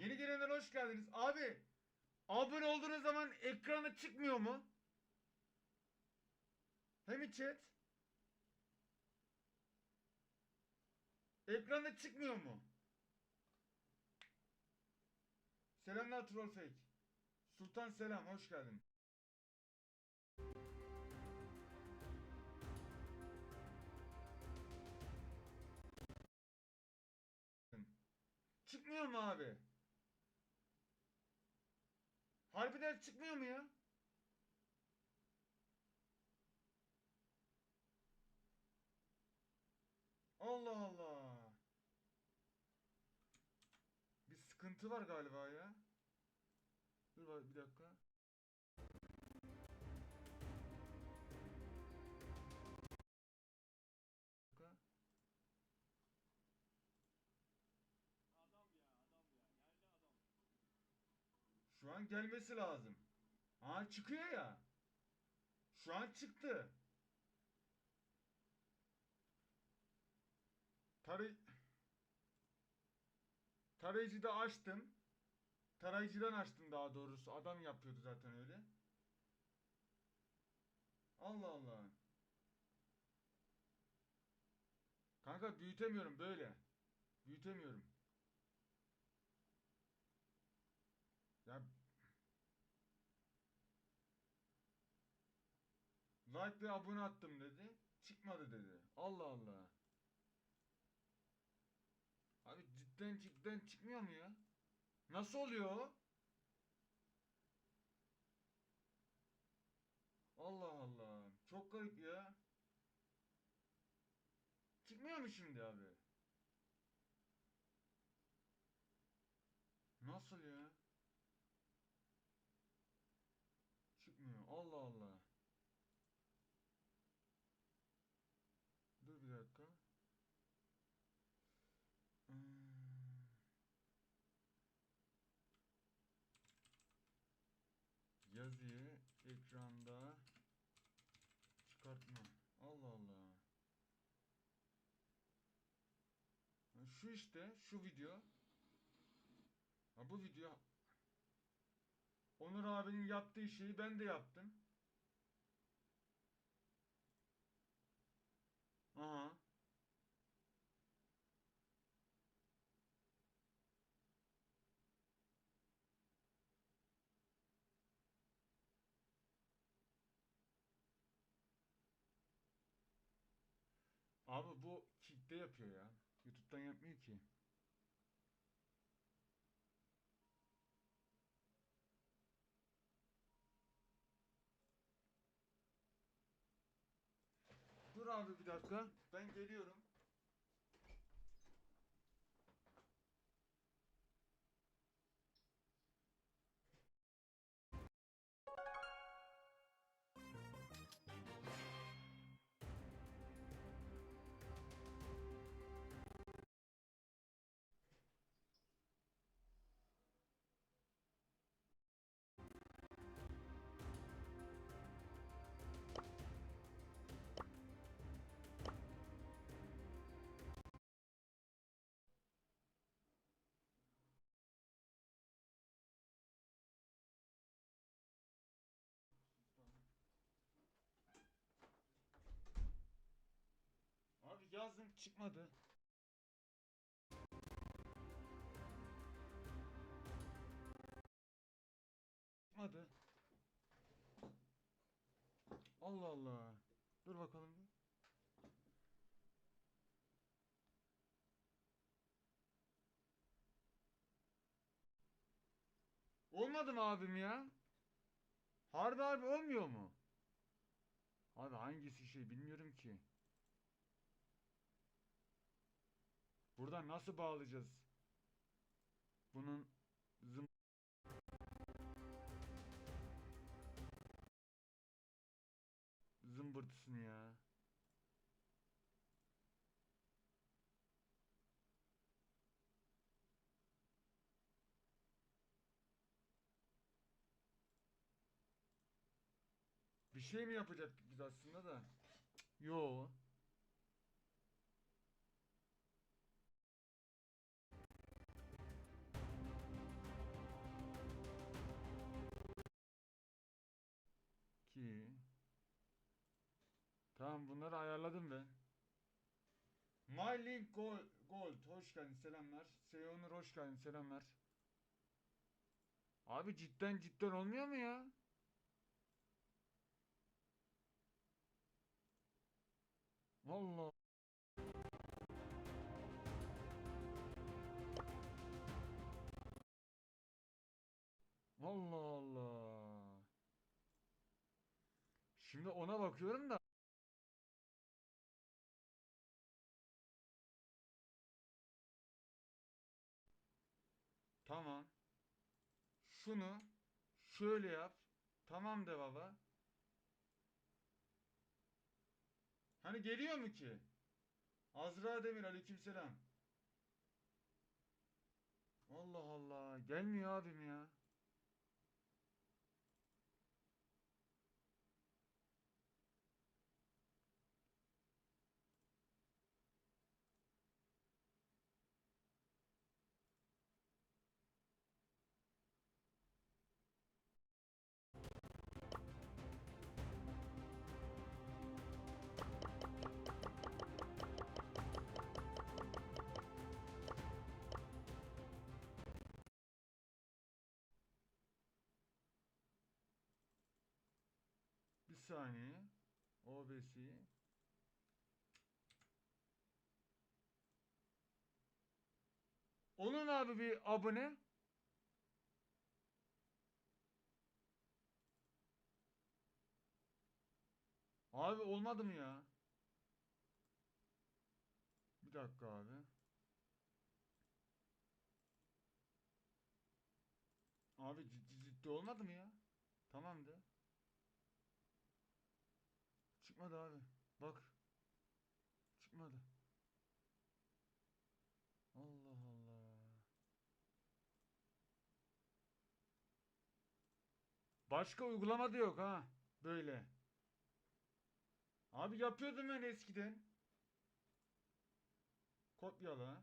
Yeni gelenler hoş geldiniz. Abi abone olduğunuz zaman ekrana çıkmıyor mu? Hem chat. Ekranda çıkmıyor mu? Selamlar troll fake. Sultan selam hoş geldin. Çıkmıyor mu abi? Harbiden çıkmıyor mu ya? Allah Allah. Bir sıkıntı var galiba ya. Dur bir dakika. An gelmesi lazım. Ha çıkıyor ya. Şu an çıktı. Tarı Tarayıcı da açtım. Tarayıcıdan açtım daha doğrusu. Adam yapıyordu zaten öyle. Allah Allah. Kanka büyütemiyorum böyle. Büyütemiyorum. Ya Like ve abone attım dedi. Çıkmadı dedi. Allah Allah. Abi cidden cidden çıkmıyor mu ya? Nasıl oluyor? Allah Allah. Çok garip ya. Çıkmıyor mu şimdi abi? Nasıl ya? Çıkmıyor. Allah Allah. Dur bir dakika. Hmm. Yazıyı ekranda çıkartma. Allah Allah. Şu işte şu video. Ha bu video Onur abinin yaptığı şeyi ben de yaptım. Aha. Abi bu Kick'te yapıyor ya. YouTube'dan yapmıyor ki. Dur abi bir dakika. Ben geliyorum. Yazdım çıkmadı. Çıkmadı. Allah Allah. Dur bakalım. Olmadı mı abim ya? Harbi harbi olmuyor mu? Abi hangisi şey bilmiyorum ki. Buradan nasıl bağlayacağız? Bunun zım zımbırtısını ya. Bir şey mi yapacaktık biz aslında da? Yo. Tamam bunları ayarladım ben. My Link Gold, Gold hoş geldin selamlar. Seyonur hoş geldin selamlar. Abi cidden cidden olmuyor mu ya? Vallahi. Allah Allah. Şimdi ona bakıyorum da. Tamam. Şunu şöyle yap. Tamam de baba. Hani geliyor mu ki? Azra Demir aleykümselam. Allah Allah. Gelmiyor abim ya. Saniye. OBS. Onun abi bir abone. Abi olmadı mı ya? Bir dakika abi. Abi ciddi ciddi olmadı mı ya? Tamamdı. Çıkmadı abi. Bak. Çıkmadı. Allah Allah. Başka uygulama da yok ha. Böyle. Abi yapıyordum ben eskiden. Kopyala.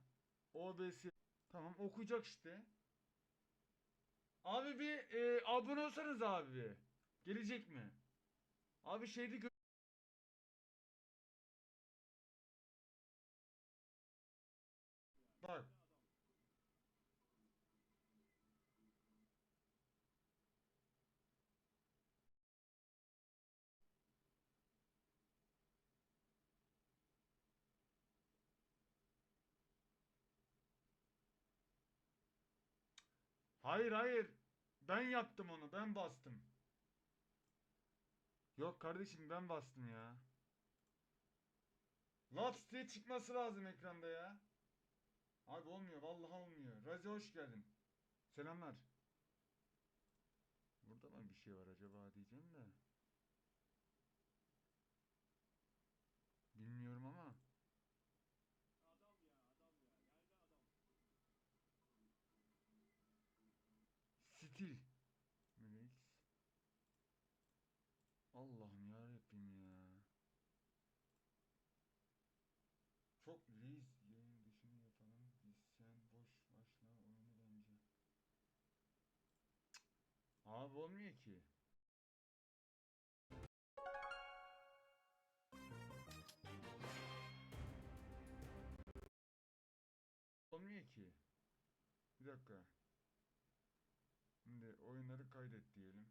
OBS. Tamam okuyacak işte. Abi bir e, abone olsanız abi. Gelecek mi? Abi şeyde Bak. Hayır hayır. Ben yaptım onu. Ben bastım. Yok kardeşim ben bastım ya. Laps diye çıkması lazım ekranda ya. Abi olmuyor. Vallahi olmuyor. Razi hoş geldin. Selamlar. Burada mı bir şey var acaba diyeceğim de. Bilmiyorum ama. Stil. Relax. Allah'ım ya ya. Çok reis yayın dışını yapalım. Biz sen boş başla oyunu bence. Cık. Abi olmuyor ki. Olmuyor ki. Bir dakika. Şimdi oyunları kaydet diyelim.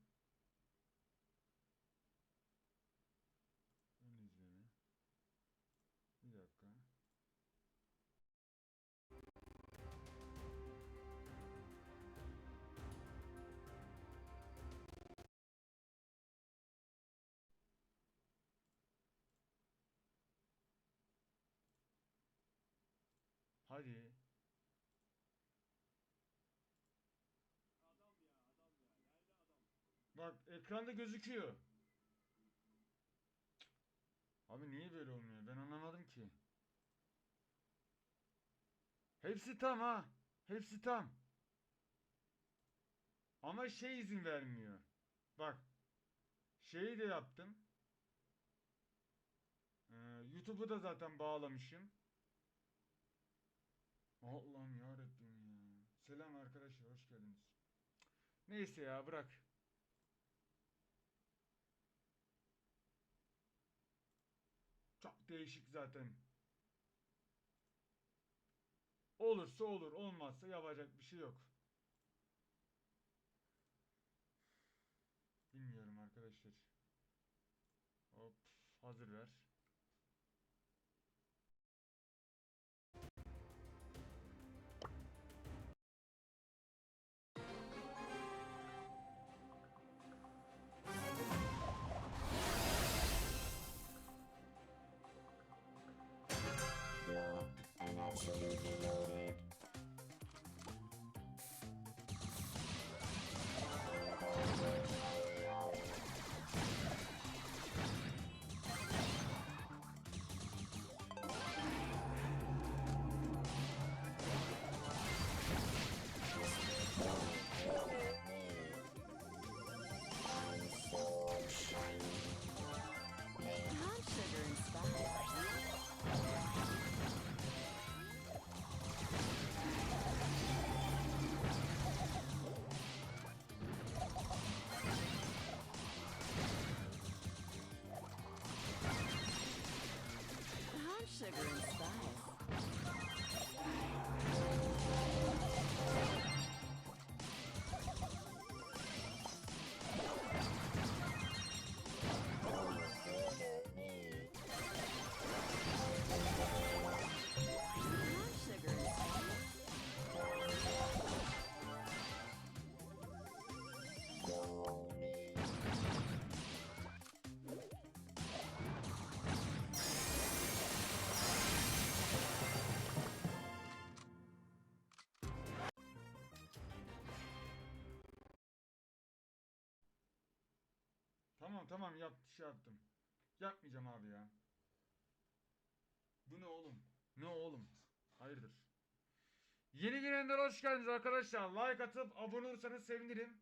Hadi. Bak ekranda gözüküyor. Abi niye böyle olmuyor? Ben anlamadım ki. Hepsi tam ha. Hepsi tam. Ama şey izin vermiyor. Bak. Şeyi de yaptım. Ee, YouTube'u da zaten bağlamışım. Allah'ım yarabbim ya. Selam arkadaşlar hoş geldiniz. Neyse ya bırak. Çok değişik zaten. Olursa olur, olmazsa yapacak bir şey yok. Bilmiyorum arkadaşlar. Hop, hazır ver. Severance. Tamam tamam yap şey yaptım. Yapmayacağım abi ya. Bu ne oğlum? Ne oğlum? Hayırdır? Yeni gelenler hoş geldiniz arkadaşlar. Like atıp abone olursanız sevinirim.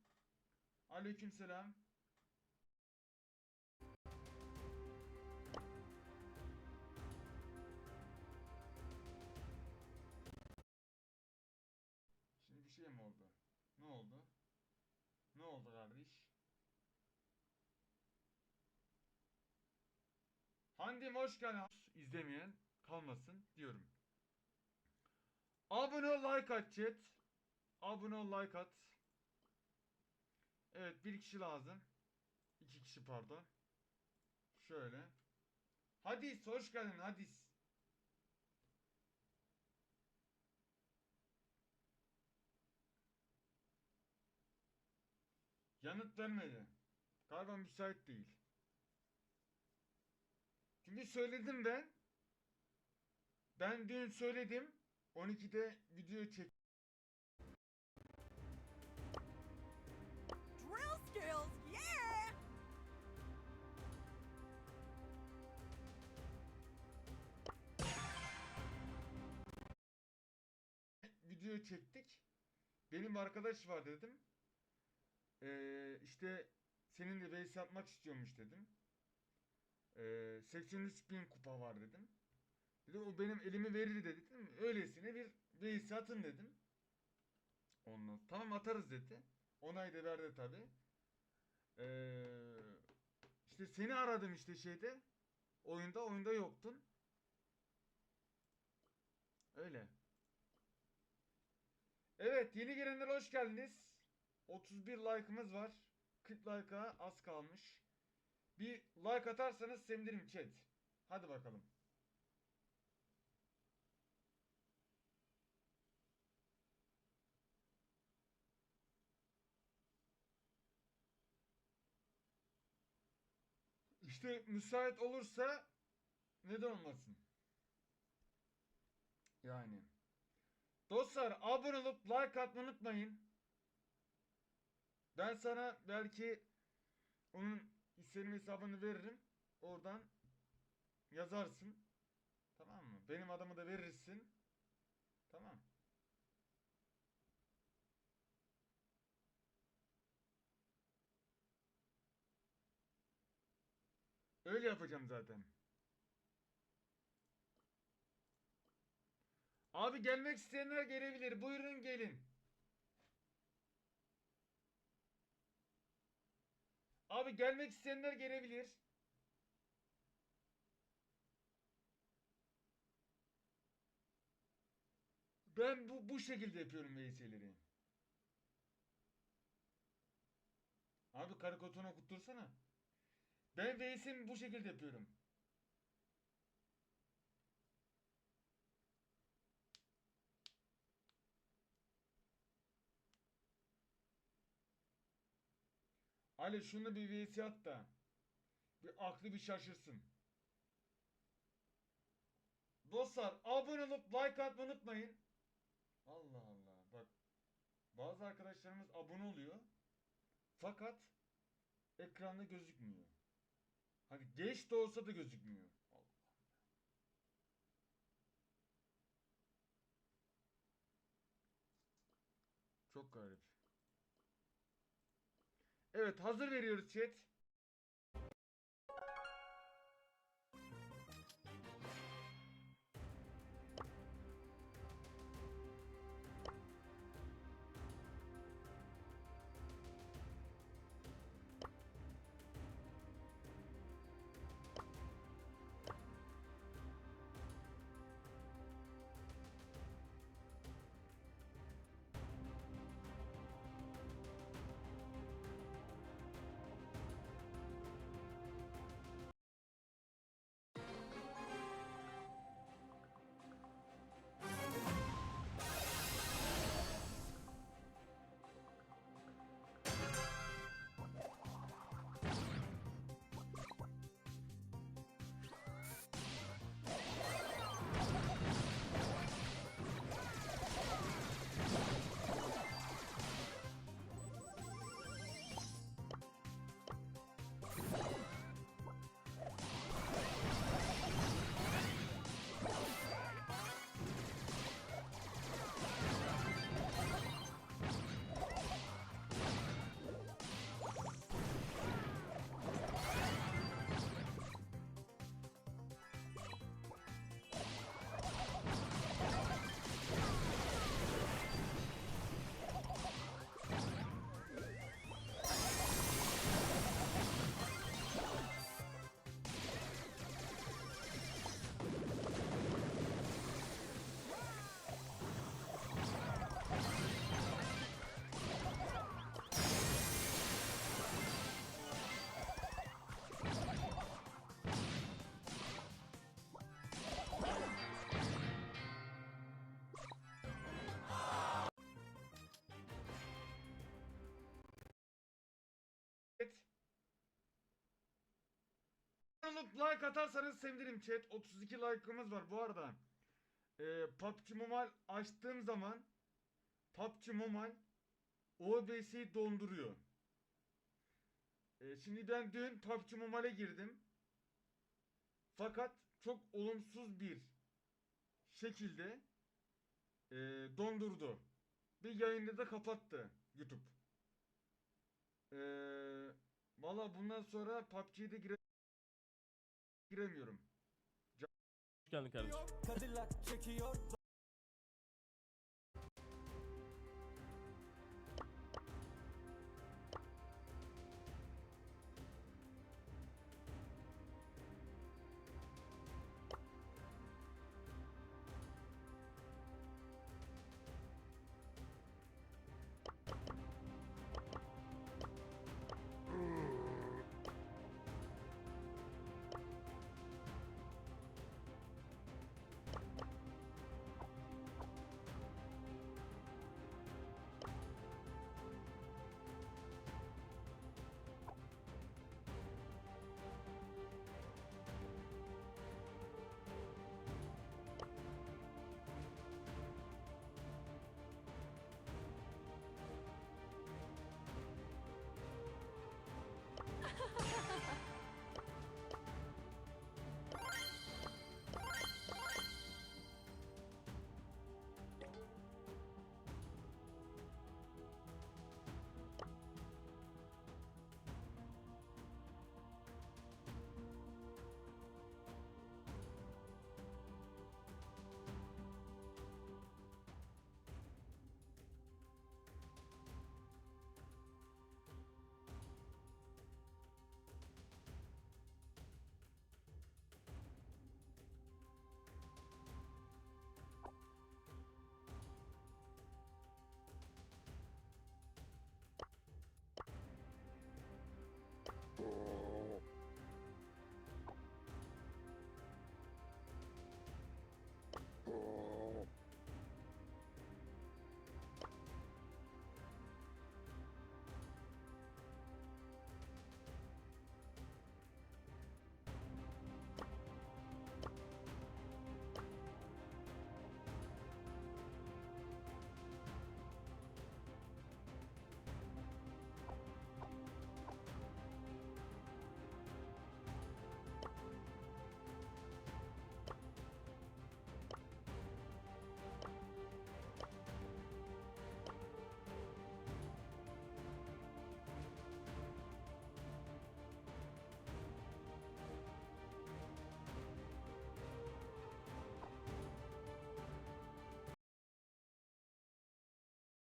Aleykümselam. Şimdi bir şey mi oldu? Ne oldu? Ne oldu kardeş? Handim hoş geldin. İzlemeyen kalmasın diyorum. Abone ol like at chat. Abone ol like at. Evet bir kişi lazım. İki kişi pardon. Şöyle. Hadis hoş geldin Hadis. Yanıt vermedi. Galiba müsait değil. Çünkü söyledim ben. Ben dün söyledim. 12'de video çek. Drill skills, yeah! Video çektik. Benim arkadaş var dedim. Ee, işte seninle base yapmak istiyormuş dedim. Ee, 83 bin kupa var dedim. Dedi o benim elimi verir dedi. Dedim, Öylesine bir base atın dedim. Ondan tamam atarız dedi. Onay da verdi tabi. Ee, işte seni aradım işte şeyde. Oyunda oyunda yoktun. Öyle. Evet yeni gelenler hoş geldiniz. 31 like'ımız var. 40 like'a az kalmış. Bir like atarsanız sevinirim chat. Hadi bakalım. İşte müsait olursa neden olmasın? Yani. Dostlar abone olup like atmayı unutmayın. Ben sana belki onun isim hesabını veririm. Oradan yazarsın. Tamam mı? Benim adımı da verirsin. Tamam. Öyle yapacağım zaten. Abi gelmek isteyenler gelebilir. Buyurun gelin. Abi gelmek isteyenler gelebilir. Ben bu, bu şekilde yapıyorum VS'leri. Abi karikatürünü okuttursana. Ben VS'imi bu şekilde yapıyorum. Ali şunu bir VS da bir aklı bir şaşırsın. Dostlar abone olup like atmayı unutmayın. Allah Allah bak bazı arkadaşlarımız abone oluyor fakat ekranda gözükmüyor. Hani geç de olsa da gözükmüyor. Allah. Çok garip. Evet hazır veriyoruz chat. Olup like atarsanız sevinirim chat. 32 like'ımız var bu arada. Ee, PUBG Mobile açtığım zaman PUBG Mobile OBS'yi donduruyor. Ee, şimdi ben dün PUBG Mobile'e girdim. Fakat çok olumsuz bir şekilde ee, dondurdu. Bir yayında da kapattı YouTube. Ee, Valla bundan sonra PUBG'ye de gire giremiyorum. Hoş geldin kardeşim. Cadillac çekiyor